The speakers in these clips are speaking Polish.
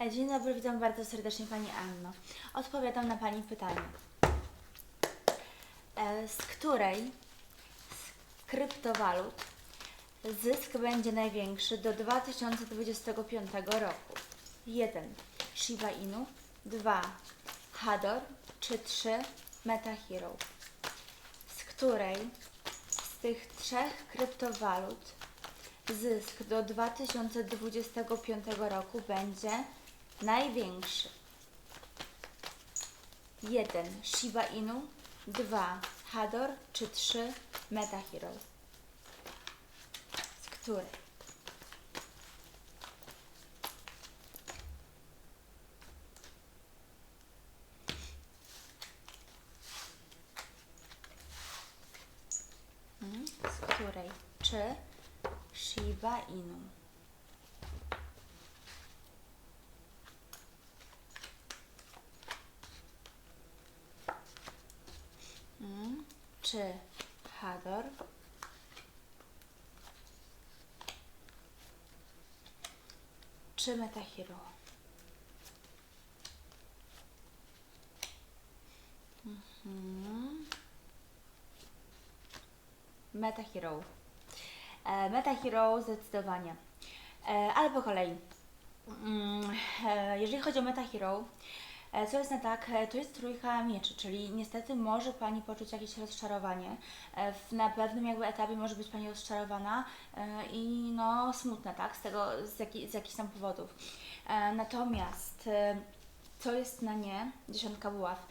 E, Dzień dobry, witam bardzo serdecznie Pani Anno. Odpowiadam na Pani pytanie. E, Z której z kryptowalut zysk będzie największy do 2025 roku? 1. Shiba Inu 2. Hador czy 3. MetaHero? Z której z tych trzech kryptowalut zysk do 2025 roku będzie największy. 1. Shiba Inu 2. Hador czy 3. MetaHero? Z której? Mm, Z której? Czy Shiba Inu? Mm, Czy Hador? Czy Metahiro? Mhm. Metahero. E, zdecydowanie. E, ale po kolei. Mm, e, jeżeli chodzi o Metahero, e, co jest na tak, e, to jest trójka mieczy, czyli niestety może Pani poczuć jakieś rozczarowanie. E, na pewnym jakby etapie może być Pani rozczarowana e, i no smutna, tak, z tego, z, z jakichś tam powodów. E, natomiast e, co jest na nie, dziesiątka buław,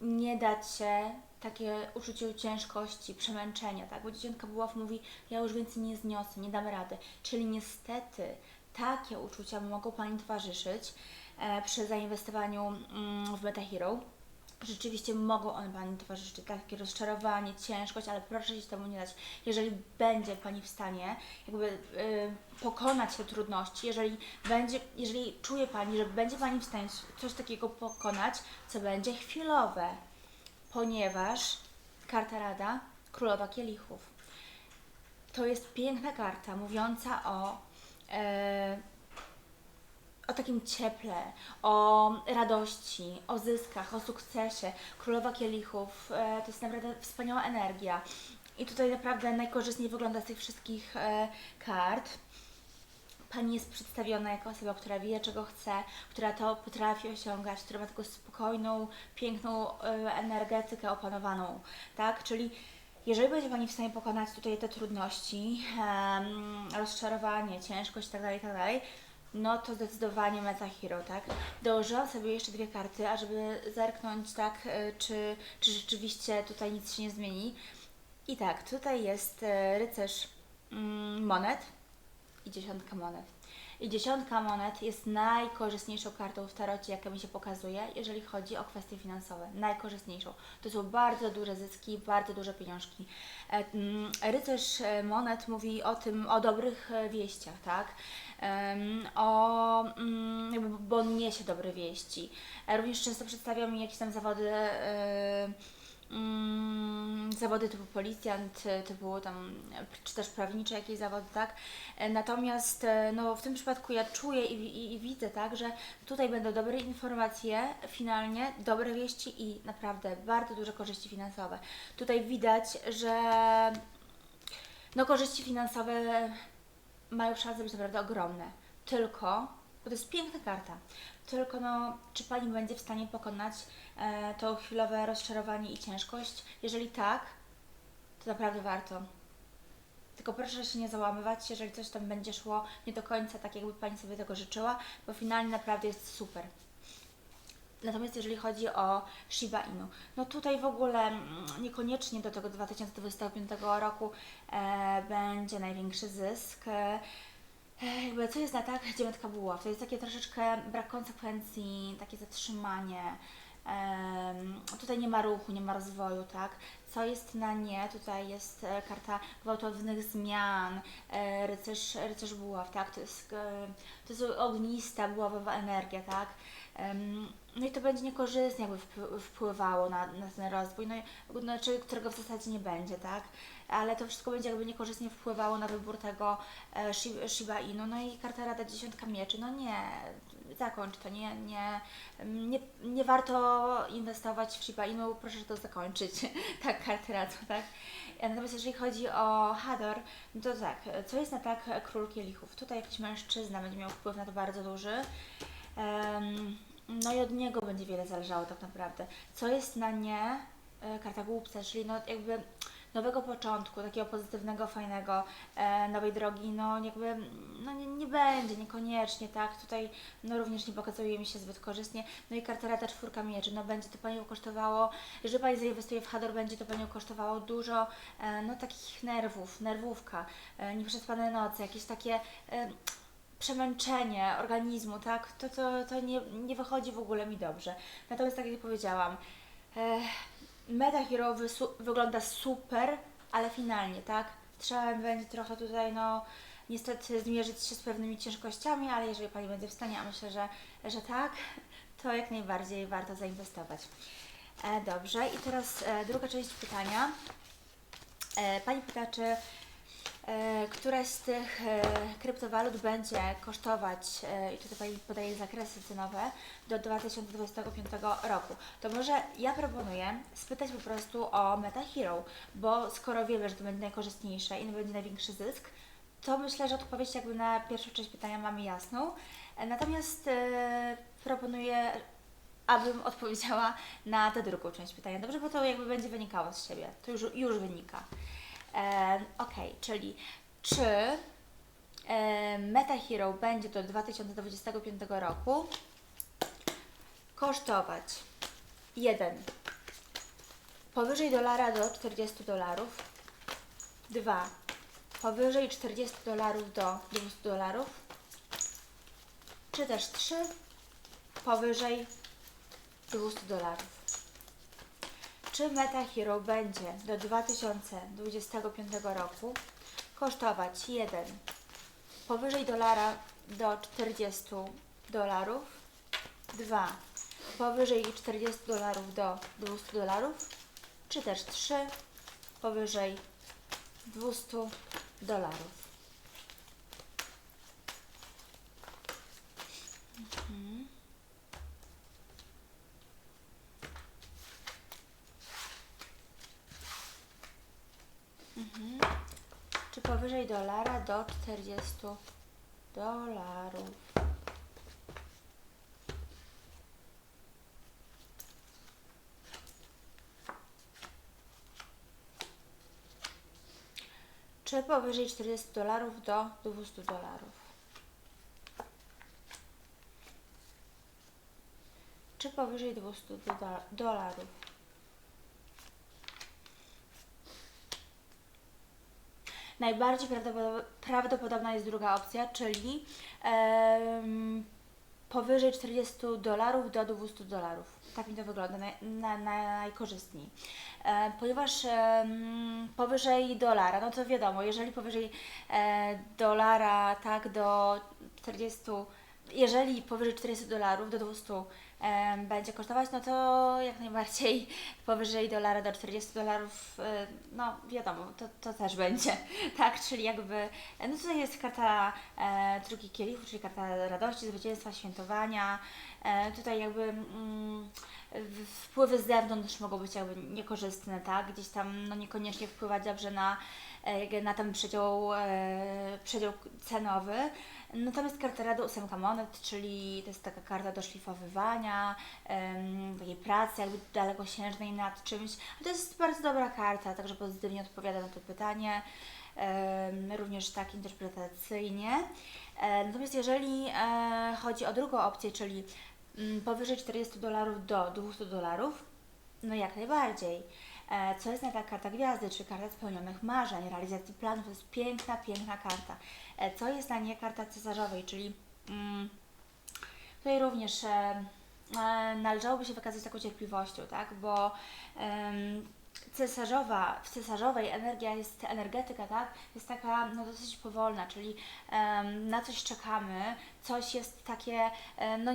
nie dać się takie uczucie ciężkości, przemęczenia, tak? Bo dziesiątka buław mówi, ja już więcej nie zniosę, nie dam rady. Czyli niestety takie uczucia mogą Pani towarzyszyć e, przy zainwestowaniu mm, w MetaHero. Rzeczywiście mogą one Pani towarzyszyć, takie rozczarowanie, ciężkość, ale proszę się temu nie dać. Jeżeli będzie Pani w stanie jakby y, pokonać te trudności, jeżeli będzie, jeżeli czuje Pani, że będzie Pani w stanie coś takiego pokonać, co będzie chwilowe, ponieważ karta Rada, Królowa Kielichów. To jest piękna karta mówiąca o, e, o takim cieple, o radości, o zyskach, o sukcesie. Królowa Kielichów e, to jest naprawdę wspaniała energia. I tutaj naprawdę najkorzystniej wygląda z tych wszystkich e, kart. Pani jest przedstawiona jako osoba, która wie, czego chce, która to potrafi osiągać, która ma taką spokojną, piękną y, energetykę opanowaną, tak? Czyli jeżeli będzie Pani w stanie pokonać tutaj te trudności, rozczarowanie, ciężkość itd., itd., no to zdecydowanie Meta Hero, tak? Dołożyłam sobie jeszcze dwie karty, ażeby zerknąć, tak, y, czy, czy rzeczywiście tutaj nic się nie zmieni. I tak, tutaj jest y, rycerz mm, monet, i dziesiątka monet. I dziesiątka monet jest najkorzystniejszą kartą w tarocie, jaka mi się pokazuje, jeżeli chodzi o kwestie finansowe. Najkorzystniejszą. To są bardzo duże zyski, bardzo duże pieniążki. E, mm, Rycerz e, monet mówi o tym, o dobrych e, wieściach, tak? O, mm, jakby, bo on niesie dobre wieści. Również często przedstawia mi jakieś tam zawody zawody typu policjant, y, typu tam, e, czy też prawnicze jakieś zawody, tak? E, Natomiast e, no, w tym przypadku ja czuję i, i, i widzę, tak, że tutaj będą dobre informacje, finalnie dobre wieści i naprawdę bardzo duże korzyści finansowe. Tutaj widać, że no korzyści finansowe mają szansę być naprawdę ogromne. Tylko, bo to jest piękna karta, tylko no, czy Pani będzie w stanie pokonać e, to chwilowe rozczarowanie i ciężkość? Jeżeli tak, to naprawdę warto. Tylko proszę się nie załamywać, jeżeli coś tam będzie szło nie do końca tak, jakby Pani sobie tego życzyła, bo finalnie naprawdę jest super. Natomiast jeżeli chodzi o Shiba Inu, no tutaj w ogóle mm, niekoniecznie do tego 2025 roku e, będzie największy zysk. E, jakby co jest na tak? Dziewiątka buław. To jest takie troszeczkę brak konsekwencji, takie zatrzymanie. Em, tutaj nie ma ruchu, nie ma rozwoju, tak? Co jest na nie? Tutaj jest e, karta gwałtownych zmian, e, rycerz, rycerz buław, tak? To jest, e, to jest ognista, buławowa energia, tak? No i to będzie niekorzystnie jakby wpł- wpływało na, na ten rozwój, no i, znaczy, którego w zasadzie nie będzie, tak? Ale to wszystko będzie jakby niekorzystnie wpływało na wybór tego e, Shi- Shiba Inu. No i karta Rada Dziesiątka Mieczy, no nie, zakończ to, nie, nie, nie, nie warto inwestować w Shiba Inu, proszę to zakończyć, tak karty radzą, tak? E, Natomiast jeżeli chodzi o Hador, no to tak, co jest na tak król kielichów? Tutaj jakiś mężczyzna będzie miał wpływ na to bardzo duży. Em, no i od niego będzie wiele zależało tak naprawdę. Co jest na nie e, karta głupca, czyli no jakby nowego początku, takiego pozytywnego, fajnego, e, nowej drogi, no jakby no nie, nie będzie, niekoniecznie, tak? Tutaj no również nie pokazuje mi się zbyt korzystnie. No i karta rata czwórka mieczy, no będzie to Panią kosztowało, jeżeli Pani zainwestuje w Hador, będzie to Panią kosztowało dużo, e, no takich nerwów, nerwówka, e, nieprzespane noce, jakieś takie... E, przemęczenie organizmu, tak? To, to, to nie, nie wychodzi w ogóle mi dobrze. Natomiast tak jak powiedziałam, e, Meta wysu- wygląda super, ale finalnie, tak? Trzeba będzie trochę tutaj, no, niestety zmierzyć się z pewnymi ciężkościami, ale jeżeli Pani będzie w stanie, a myślę, że, że tak, to jak najbardziej warto zainwestować. E, dobrze, i teraz e, druga część pytania. E, pani pyta, czy któraś z tych e, kryptowalut będzie kosztować, e, i tutaj Pani podaje zakresy cenowe, do 2025 roku. To może ja proponuję spytać po prostu o Meta Hero, bo skoro wiemy, że to będzie najkorzystniejsze i będzie największy zysk, to myślę, że odpowiedź jakby na pierwszą część pytania mamy jasną. E, Natomiast e, proponuję, abym odpowiedziała na tę drugą część pytania. Dobrze, bo to jakby będzie wynikało z siebie. To już, już wynika. E, ok, czyli czy e, Meta Hero będzie do 2025 roku kosztować 1 powyżej dolara do 40 dolarów, 2 powyżej 40 dolarów do 200 dolarów, czy też 3 powyżej 200 dolarów. Czy Meta Hero będzie do 2025 roku kosztować 1 powyżej dolara do 40 dolarów, 2 powyżej 40 dolarów do 200 dolarów, czy też 3 powyżej 200 dolarów. Mhm. Czy powyżej dolara do 40 dolarów? Czy powyżej 40 dolarów do 200 dolarów? Czy powyżej 200 dola- dolarów? Najbardziej prawdopodob- prawdopodobna jest druga opcja, czyli em, powyżej 40 dolarów do 200 dolarów. Tak mi to wygląda naj, na, na, najkorzystniej. E, ponieważ em, powyżej dolara, no to wiadomo, jeżeli powyżej e, dolara, tak, do 40, jeżeli powyżej 40 dolarów do 200 em, będzie kosztować, no to jak najbardziej powyżej dolara do 40 dolarów, no wiadomo, to, to też będzie, tak, czyli jakby, no tutaj jest karta e, trójki kielichów, czyli karta radości, zwycięstwa, świętowania, e, tutaj jakby mm, wpływy z zewnątrz mogą być jakby niekorzystne, tak, gdzieś tam, no niekoniecznie wpływać dobrze na, na ten przedział, e, przedział cenowy, Natomiast karta rady ósemka monet, czyli to jest taka karta doszlifowywania, em, takiej pracy jakby dalekosiężnej nad czymś. To jest bardzo dobra karta, także pozytywnie odpowiada na to pytanie, również tak interpretacyjnie. E, natomiast jeżeli e, chodzi o drugą opcję, czyli mm, powyżej 40 dolarów do 200 dolarów, no jak najbardziej. E, Co jest na ta karta gwiazdy, czy karta spełnionych marzeń, realizacji planów, to jest piękna, piękna karta. E, Co jest na nie karta cesarzowej, czyli mm, tutaj również e, e, należałoby się wykazać taką cierpliwością, tak, bo cesarzowa, w cesarzowej energia jest, energetyka, tak, jest taka no, dosyć powolna, czyli na coś czekamy, coś jest takie, no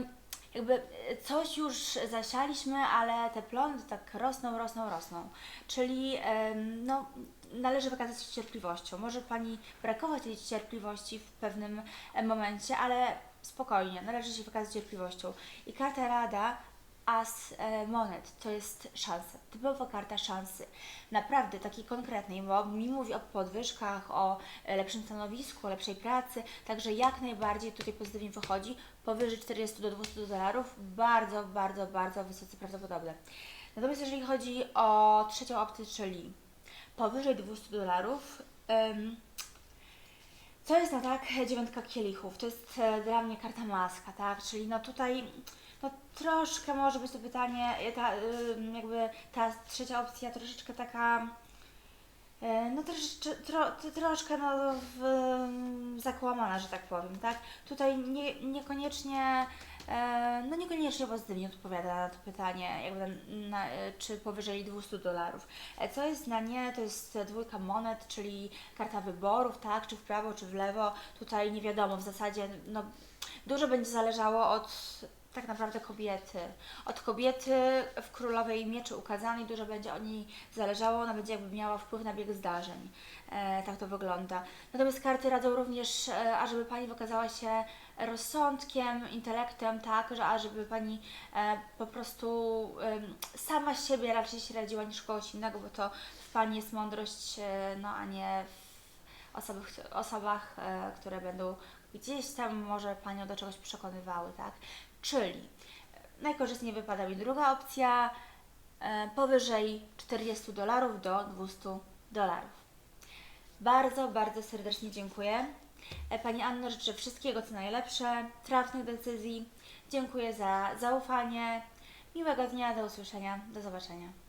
jakby e, coś już zasialiśmy, ale te plony tak rosną, rosną, rosną. Czyli no, należy wykazać się cierpliwością. Może Pani brakować tej cierpliwości w pewnym e, momencie, ale spokojnie, należy się wykazać cierpliwością. I karta rada As e, monet to jest szansa, typowa karta szansy. Naprawdę takiej konkretnej, bo mi mówi o podwyżkach, o lepszym stanowisku, o lepszej pracy, także jak najbardziej tutaj pozytywnie wychodzi. Powyżej 40 do 200 dolarów, bardzo, bardzo, bardzo wysoce prawdopodobne. Natomiast jeżeli chodzi o trzecią opcję, czyli powyżej 200 dolarów, co jest na tak dziewiątka kielichów? To jest e, dla mnie karta maska, tak? Czyli no tutaj no troszkę może być to pytanie, e, ta, jakby ta trzecia opcja troszeczkę taka no troszeczkę, tro, tro- troszkę no, w, ym, zakłamana, że tak powiem, tak? Tutaj nie, niekoniecznie, e, no niekoniecznie pozytywnie odpowiada na to pytanie, jakby na, na, e, czy powyżej 200 dolarów. E, Co jest na nie, to jest dwójka monet, czyli karta wyborów, tak? Czy w prawo, czy w lewo. Tutaj nie wiadomo, w zasadzie, no dużo będzie zależało od tak naprawdę kobiety. Od kobiety w królowej mieczy ukazanej dużo będzie od niej zależało, ona będzie jakby miała wpływ na bieg zdarzeń. E, tak to wygląda. Natomiast karty radzą również, e, ażeby Pani wykazała się rozsądkiem, intelektem, tak, że ażeby Pani e, po prostu em, sama siebie raczej się radziła niż kogoś innego, bo to w Pani jest mądrość, e, no a nie w osobach, osobach e, które będą gdzieś tam może Panią do czegoś przekonywały, tak? Czyli najkorzystniej wypada mi druga opcja, e, powyżej 40 dolarów do 200 dolarów. Bardzo, bardzo serdecznie dziękuję. E, Pani Anno, życzę wszystkiego co najlepsze, trafnych decyzji. Dziękuję za zaufanie. Miłego dnia, do usłyszenia, do zobaczenia.